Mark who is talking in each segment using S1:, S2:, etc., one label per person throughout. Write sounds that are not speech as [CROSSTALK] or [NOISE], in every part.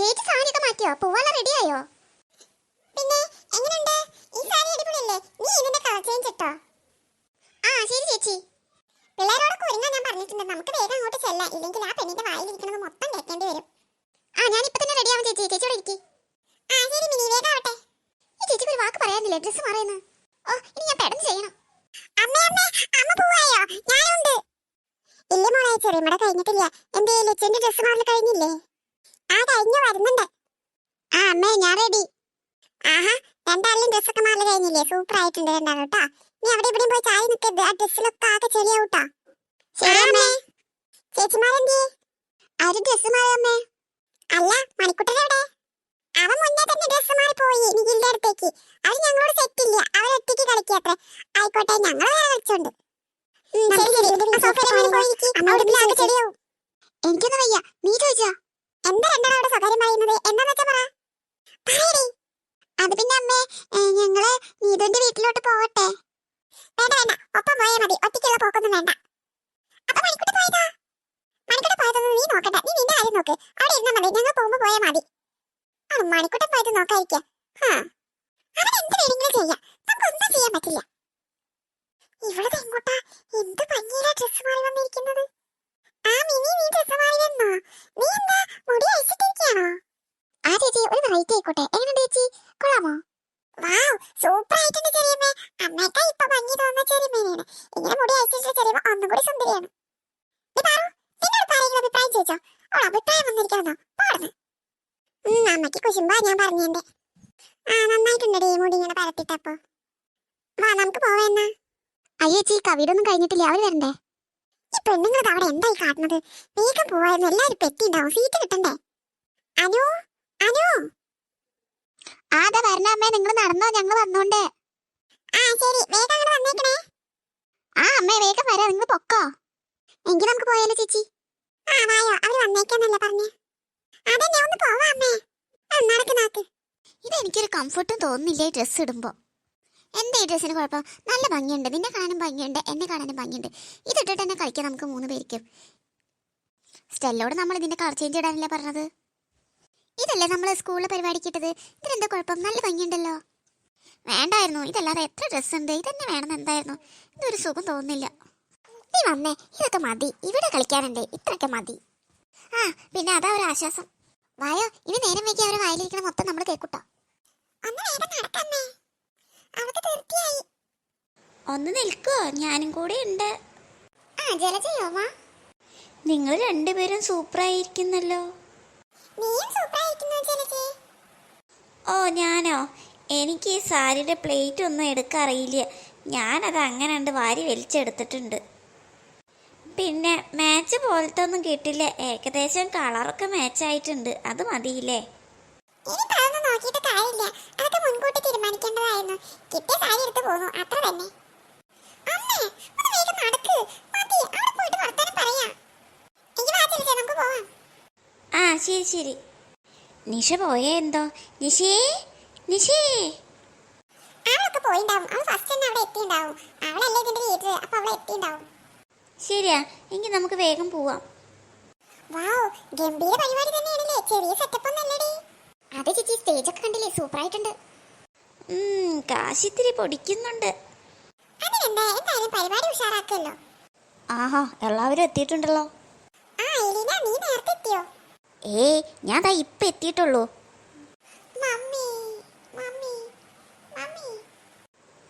S1: ചേച്ചി സാരിയൊക്കെ മാറ്റിയോ? പോവാനുള്ള റെഡിയായോ
S2: പിന്നെ എങ്ങനെയുണ്ട് ഈ സാരി അടിപൊളിയല്ലേ? നീ ഇതിന്റെ കളർ ചേഞ്ച് ഇട്ടോ?
S1: ആ ശരി ചേച്ചി.
S2: പിള്ളേരോടൊക്കെ ഒരുങ്ങാൻ ഞാൻ പറഞ്ഞിട്ടുണ്ട്. നമുക്ക് വേഗം അങ്ങോട്ട് ചെല്ലാം. ഇല്ലെങ്കിൽ ആ പെണ്ണിന്റെ വായിലിരിക്കുന്നത് മൊത്തം കേൾക്കേണ്ടി വരും.
S1: ആ ഞാൻ ഇപ്പൊ തന്നെ റെഡിയാവും ചേച്ചി. ചേച്ചിയോട് ഇരിക്കി.
S2: ആ ശരി മിനി. വേഗം ആവട്ടെ.
S1: ഈ ചേച്ചിക്ക് ഒരു വാക്ക് പറയാനില്ലേ? ഡ്രസ്സ് മാറിയെന്ന്. ഓ ഇനി ഞാൻ പെട്ടെന്ന് ചെയ്യണം.
S2: അമ്മേ അമ്മേ അമ്മ പോവായോ? ഞാനുണ്ട്. ഇല്ല മോളെ ചെറിയമ്മടെ കഴിഞ്ഞിട്ടില്ല. എന്തേ ലച്ചന്റെ ഡ്രസ്സ് മാറൽ കഴിഞ്ഞില്ലേ? ആ കഴിഞ്ഞു വരുന്നുണ്ട്.
S1: ആ അമ്മേ ഞാൻ റെഡി
S2: ആഹാ രണ്ടാളിലും ഡ്രസ്സൊക്കെ മാറി കഴിഞ്ഞില്ലേ? സൂപ്പർ ആയിട്ടുണ്ട് രണ്ടാളും കേട്ടോ നീ അവിടെ ഇവിടെയും പോയി ചാരി നിൽക്കരുത് ആ ഡ്രസ്സിലൊക്കെ ആകെ ചെളിയാവൂട്ടോ. ചേച്ചിമാരെന്തേ
S1: ആരും ഡ്രസ്സ് മാറിയമ്മേ
S2: അല്ല മണിക്കുട്ടനെവിടെ അവൻ മുന്നേ തന്നെ ഡ്രസ് മാറി പോയി. നിഖിലിന്റെ അടുത്തേക്ക്. അത് ഞങ്ങളോട് സെറ്റ് ഇല്ല. അവൻ ഒറ്റയ്ക്ക് കളിക്കാത്ര ആയിക്കോട്ടെ ഞങ്ങൾ വേറെ കളിച്ചോണ്ട്.
S1: എനിക്കൊന്നും വയ്യ. നീ ചോദിച്ചോ
S2: എന്താ രണ്ടാളും അവിടെ സ്വകാര്യം പറയുന്നത് എന്താന്ന് വെച്ചാ പറ പറയടി
S1: അത് പിന്നെ അമ്മേ ഏ, ഞങ്ങൾ നീതുവിന്റെ വീട്ടിലോട്ട് പോവട്ടെ
S2: വേണ്ട വേണ്ട ഒപ്പം പോയാൽ മതി ഒറ്റയ്ക്കുള്ള പോക്കൊന്നും വേണ്ട അപ്പൊ മണിക്കൂട്ടി പോയതാ മണിക്കൂട്ടി പോയതൊന്നും നീ നോക്കണ്ട നീ നിന്റെ കാര്യം നോക്ക് അവിടെ ഇരുന്നാ മതി. ഞങ്ങൾ പോകുമ്പോ പോയാൽ മതി. ആ മണിക്കൂട്ടം പോയത് നോക്കാതിരിക്കാം. അവൻ എന്ത് വേണമെങ്കിലും ചെയ്യാം? നമുക്കൊന്നും ചെയ്യാൻ പറ്റില്ല. ഇവിടെ എങ്ങോട്ടാ എന്ത് ഭംഗിയിലാ ഡ്രസ് മാറി വന്നിരിക്കുന്നത് ആ മിനി നീ ഡ്രസ് മാറി വന്നോ നീ എന്താ മുടി അയച്ചിട്ടിരിക്കുകയാണോ
S1: ആ ചേച്ചി ഒരു വെറൈറ്റി ആയിക്കോട്ടെ എങ്ങനെയുണ്ട് ചേച്ചി കൊള്ളാമോ
S2: വാവ് സൂപ്പർ ആയിട്ടുണ്ട് ചെറിയമ്മേ അമ്മേക്കാ ഇപ്പൊ ഭംഗി തോന്നുന്ന ചെറിയമ്മേനെയാണ് ഇങ്ങനെ മുടി അയച്ചിട്ട് ചെറിയമ്മ ഒന്നും കൂടി സുന്ദരിയാണ് നീ പാറു നിന്നോട് ആരെങ്കിലും അഭിപ്രായം ചോദിച്ചോ അവൾ അഭിപ്രായം വന്നിരിക്കാന്നോ പാടുന്നു. അമ്മയ്ക്ക് കുശുമ്പാ ഞാൻ പറഞ്ഞെന്റെ ആ നന്നായിട്ടുണ്ടടി മുടി ഇങ്ങനെ പരത്തിട്ടപ്പോ. വാ നമുക്ക് പോവേന്നാ
S1: അയ്യോ ചേച്ചി കവിയുടെ ഒന്നും കഴിഞ്ഞിട്ടില്ല. അവർ വരണ്ടേ?
S2: ഈ പെണ്ണുങ്ങൾ അവിടെ എന്തായി കാട്ടുന്നത് വേഗം പോവായിരുന്നു. എല്ലാരും പെട്ടിണ്ടാവും സീറ്റ് കിട്ടണ്ടേ? അനു? അനു?
S1: ആദ്യ വരണ അമ്മേ നിങ്ങൾ നടന്നോ? ഞങ്ങൾ വന്നോണ്ടേ.
S2: ആ ശരി. വേഗം അങ്ങോട്ട് വന്നേക്കണേ.
S1: ആ അമ്മേ വേഗം വരാ. നിങ്ങൾ പൊക്കോ? എങ്കിൽ നമുക്ക് പോയാലോ ചേച്ചി?
S2: ആ വായോ. അവർ വന്നേക്കാന്നല്ല പറഞ്ഞു? അതന്നെ ഒന്ന് പോവാ അമ്മേ. നടക്ക് നാക്ക്.
S1: ഇതെനിക്കൊരു കംഫർട്ടും തോന്നുന്നില്ല ഈ ഡ്രസ്സ് ഇടുമ്പോൾ എന്താ ഈ ഡ്രസ്സിന് കുഴപ്പം? നല്ല ഭംഗിയുണ്ട്. നിന്നെ കാണാനും ഭംഗിയുണ്ട്. എന്നെ കാണാനും ഭംഗിയുണ്ട്. ഇതിട്ടിട്ട് തന്നെ കളിക്കാം നമുക്ക് മൂന്ന് പേർക്കും. സ്റ്റെല്ലോട് നമ്മൾ ഇതിന്റെ കളർ ചേഞ്ച് ഇടാനല്ലേ പറഞ്ഞത്? ഇതല്ലേ നമ്മൾ സ്കൂളിലെ പരിപാടിക്ക് ഇട്ടത്. ഇതിനെന്താ കുഴപ്പം? നല്ല ഭംഗിയുണ്ടല്ലോ. വേണ്ടായിരുന്നു. ഇതല്ലാതെ എത്ര ഡ്രസ്സ് ഉണ്ട്? ഇതന്നെ വേണമെന്ന് എന്തായിരുന്നു? ഇതൊരു സുഖം തോന്നുന്നില്ല. നീ വന്നേ. ഇതൊക്കെ മതി. ഇവിടെ കളിക്കാനുണ്ട്. ഇത്രയൊക്കെ മതി. ആ പിന്നെ അതാ ഒരു ആശ്വാസം. വായോ ഇനി നേരം വൈകി അവരെ വായിലിരിക്കണം മൊത്തം നമ്മൾ കേൾക്കൂട്ടോ.
S2: ഒന്ന്
S3: നിൽക്കോ. ഞാനും കൂടെ ഉണ്ട്. നിങ്ങൾ രണ്ടുപേരും സൂപ്പറായിരിക്കുന്നല്ലോ.
S2: ആയിരിക്കുന്നല്ലോ
S3: ഓ ഞാനോ? എനിക്ക് ഈ സാരിയുടെ പ്ലേറ്റ് ഒന്നും എടുക്കറിയില്ല ഞാനത് അങ്ങനെ ഉണ്ട് വാരി വലിച്ചെടുത്തിട്ടുണ്ട്. പിന്നെ മാച്ച് പോലത്തെ ഒന്നും കിട്ടില്ല. ഏകദേശം കളറൊക്കെ മാച്ച് ആയിട്ടുണ്ട്. അത് മതിയില്ലേ?
S2: ഇനി നോക്കിയിട്ട് കാര്യമില്ല. അതൊക്കെ മുൻകൂട്ടി തീരുമാനിക്കേണ്ടതായിരുന്നു. കിട്ടിയ സാരി എടുത്ത് പോന്നു. അത്ര തന്നെ. അമ്മേ ഒന്ന് വേഗം നടക്ക്. മതി അവിടെ പോയിട്ട് പറയാം. എനിക്ക് നമുക്ക് പോവാം.
S3: ആ ശരി ശരി. നിഷ പോയേ എന്തോ? നിഷേ നിഷേ.
S2: അവളൊക്കെ പോയിണ്ടാവും. അവൾ ഫസ്റ്റ് തന്നെ അവിടെ എത്തിണ്ടാവും അവളല്ലേ ഇതിന്റെ ലീഡർ അപ്പൊ അവളെ എത്തിണ്ടാവും
S3: ശരിയാ എങ്കിൽ നമുക്ക് വേഗം പോവാം.
S2: വാവ് ഗംഭീര പരിപാടി തന്നെയാണല്ലേ ചെറിയ സെറ്റപ്പ് ഒന്നല്ലടി.
S1: അത് ചേച്ചി സ്റ്റേജ് ഒക്കെ കണ്ടില്ലേ സൂപ്പർ ആയിട്ടുണ്ട്
S3: കാശിത്തിരി പൊടിക്കുന്നുണ്ട്.
S2: അതിനെന്താ എന്തായാലും പരിപാടി ഉഷാറാക്കല്ലോ.
S3: ആഹാ എല്ലാവരും എത്തിയിട്ടുണ്ടല്ലോ.
S2: ആ എലീന നീ നേരത്തെ എത്തിയോ?
S3: ഏ ഞാൻ ദാ ഇപ്പൊ എത്തിയിട്ടുള്ളൂ.
S2: Mummy mummy mummy.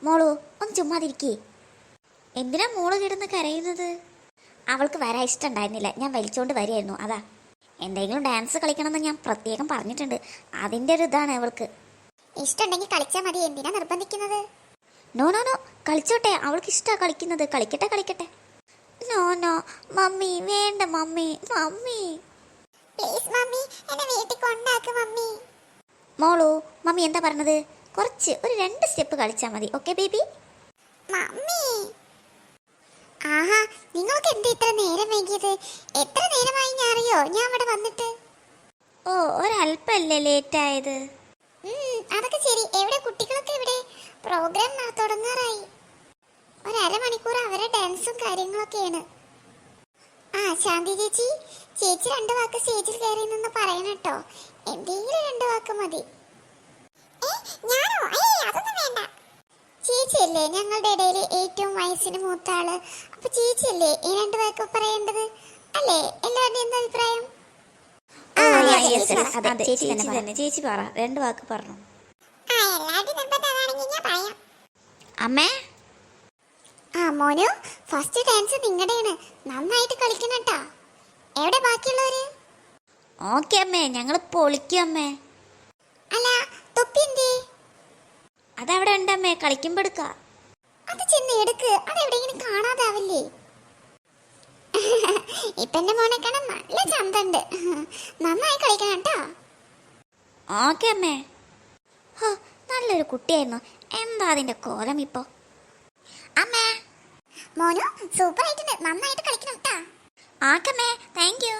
S3: മോളു ഒന്ന് ചുമ്മാതിരിക്കേ. എന്തിനാ മോൾ കിടന്ന് കരയുന്നത്? അവൾക്ക് വരാൻ ഇഷ്ടമുണ്ടായിരുന്നില്ല. ഞാൻ വലിച്ചുകൊണ്ട് വരികയായിരുന്നു. അതാ. എന്തെങ്കിലും ഡാൻസ് കളിക്കണമെന്ന് ഞാൻ പ്രത്യേകം പറഞ്ഞിട്ടുണ്ട്. അതിന്റെ ഒരു ഇതാണ് അവൾക്ക്.
S1: ഇഷ്ടമുണ്ടെങ്കിൽ കളിച്ചാൽ മതി. എന്തിനാ നിർബന്ധിക്കുന്നത്?
S3: നോ നോ നോ കളിച്ചോട്ടെ. അവൾക്ക് ഇഷ്ടമാണ് കളിക്കുന്നത്. കളിക്കട്ടെ കളിക്കട്ടെ. നോ നോ മമ്മി വേണ്ട മമ്മി. മമ്മി.
S2: Please mummy. എന്നെ വീട്ടിൽ കൊണ്ടാക്ക് മമ്മി.
S3: മോളു മമ്മി എന്താ പറഞ്ഞത്? കുറച്ച് ഒരു രണ്ട് സ്റ്റെപ്പ് കളിച്ചാൽ മതി. Okay baby
S2: mummy.
S1: ആഹാ നിങ്ങൾക്ക് എന്താ ഇത്ര നേരം വൈകിയത്? എത്ര നേരമായി ഞാൻ അറിയോ ഞാൻ ഇവിടെ വന്നിട്ട്.
S3: ഓ ഒരല്പല്ലേ ലേറ്റ്
S1: ആയത്. അതൊക്കെ ശരി. എവിടെ കുട്ടികളൊക്കെ എവിടെ? പ്രോഗ്രാം ന- തുടങ്ങാറായി. ഒരു അരമണിക്കൂർ അവരെ ഡാൻസും കാര്യങ്ങളൊക്കെയാണ്. ആ ശാന്തി ചേച്ചി ചേച്ചി രണ്ട് വാക്ക് സ്റ്റേജിൽ കയറി നിന്ന് പറയണം കേട്ടോ. എന്തെങ്കിലും രണ്ട് വാക്ക് മതി.
S2: ഏ ഞാനോ? അതൊന്നും വേണ്ട.
S1: ചേച്ചിയല്ലേ ഞങ്ങളുടെ ഇടയിൽ ഏറ്റവും വയസ്സിന് മൂത്ത ആൾ അപ്പൊ ചേച്ചിയല്ലേ ഈ രണ്ട് പേർക്ക് പറയേണ്ടത്? അല്ലേ? എല്ലാവരുടെയും എന്താ അഭിപ്രായം? ചേച്ചി പറ.
S3: രണ്ട് വാക്ക് പറഞ്ഞു. അമ്മേ?
S1: ആ മോനു ഫസ്റ്റ് ഡാൻസ് നിങ്ങളുടെയാണ്. നന്നായിട്ട് കളിക്കണം കേട്ടാ എവിടെ ബാക്കിയുള്ളവര്?
S3: ഓക്കെ അമ്മേ ഞങ്ങൾ പൊളിക്കും അമ്മേ
S1: അല്ല തൊപ്പി എന്തേ
S3: അതവിടെ ഉണ്ട് അമ്മേ. കളിക്കുമ്പോ എടുക്കാം.
S1: അത് ചെന്ന് എടുക്ക്. അത് ഇങ്ങനെ കാണാതാവില്ലേ? [LAUGHS] ഇപ്പൊ എന്റെ മോനെ കാണാൻ നല്ല ചന്തണ്ട്. [LAUGHS] നന്നായി കളിക്കണം കേട്ടോ.
S3: ഓക്കെ അമ്മേ. ഹോ നല്ലൊരു കുട്ടിയായിരുന്നു. എന്താ അതിന്റെ കോലം ഇപ്പോ?
S1: അമ്മേ. മോനു സൂപ്പർ ആയിട്ടുണ്ട് നന്നായിട്ട് കളിക്കണം കേട്ടാ.
S3: ആക്കമ്മേ താങ്ക് യു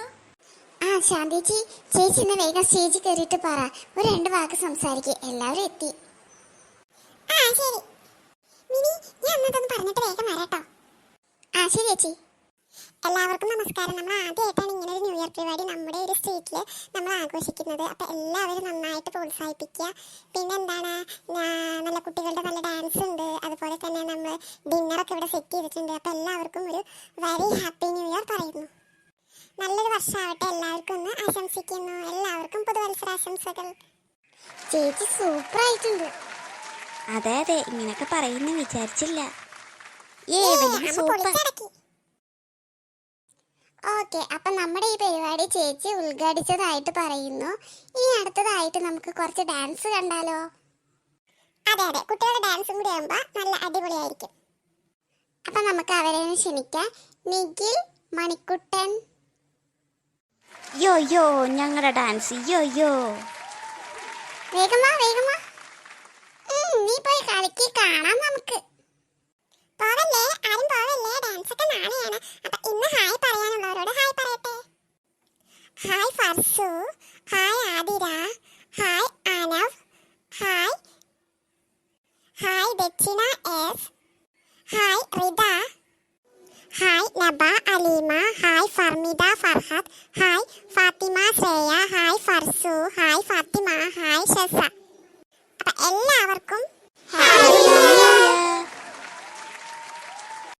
S1: ആ ശാന്തിച്ചി ചേച്ചി ഇന്ന് വേഗം സ്റ്റേജിൽ കയറിയിട്ട് പറ. ഒരു രണ്ട് വാക്ക് സംസാരിക്കുക എല്ലാവരും എത്തി.
S2: ശരി. മിനി ഞാൻ അന്നതൊന്ന് പറഞ്ഞിട്ട് വേഗം വരാട്ടോ
S1: ആ ശരി ചേച്ചി.
S2: എല്ലാവർക്കും നമസ്കാരം. നമ്മൾ ആദ്യമായിട്ടാണ് ഇങ്ങനെ ഒരു ന്യൂ ഇയർ പരിപാടി നമ്മുടെ ഒരു സ്ട്രീറ്റിൽ നമ്മൾ ആഘോഷിക്കുന്നത്. അപ്പോൾ എല്ലാവരും നന്നായിട്ട് പ്രോത്സാഹിപ്പിക്കുക. പിന്നെ എന്താണ്? നല്ല കുട്ടികളുടെ നല്ല ഡാൻസ് ഉണ്ട്. അതുപോലെ തന്നെ നമ്മൾ ഡിന്നറൊക്കെ ഇവിടെ സെറ്റ് ചെയ്തിട്ടുണ്ട്. അപ്പോൾ എല്ലാവർക്കും ഒരു വെരി ഹാപ്പി ന്യൂ ഇയർ പറയുന്നു. നല്ലൊരു വർഷമാവട്ടെ എല്ലാവർക്കും ഒന്ന് ആശംസിക്കുന്നു. എല്ലാവർക്കും പുതുവത്സരാശംസകൾ.
S1: ചേച്ചി സൂപ്പർ ആയിട്ടുണ്ട്.
S3: അതെ അതെ. ഇങ്ങനൊക്കെ പറയുന്ന വിചാരിച്ചില്ല.
S1: ഓക്കെ അപ്പൊ നമ്മുടെ ഈ പരിപാടി ചേച്ചി ഉദ്ഘാടിച്ചതായിട്ട് പറയുന്നു. ഇനി അടുത്തതായിട്ട് നമുക്ക് കുറച്ച് ഡാൻസ് കണ്ടാലോ?
S2: അതെ അതെ. കുട്ടികളുടെ ഡാൻസും കൂടി ആകുമ്പോ നല്ല അടിപൊളിയായിരിക്കും.
S1: അപ്പൊ നമുക്ക് അവരെ ക്ഷണിക്കാം. നിഖിൽ മണിക്കുട്ടൻ.
S3: യോ യോ ഞങ്ങളുടെ ഡാൻസ് യോ യോ
S1: വേഗമാ വാ. കുന്നി പോയി കളിക്ക് കാണാം നമുക്ക്.
S2: പോവല്ലേ? ആരും പോവല്ലേ? ഡാൻസ് ഒക്കെ നാളെയാണ്. അപ്പൊ ഇന്ന് ഹായ് പറയാനുള്ളവരോട് ഹായ് പറയട്ടെ. Hi Farsu. Hi Athira. Hi Anav hi. Hi Dakshina S. Hi Ritha. Hi Naba Aleema. Hi Farmida Farhad. Hi Fathima Shreya. Hi Farsu. Hi Fathima. Hi Shasa. അപ്പം എല്ലാവർക്കും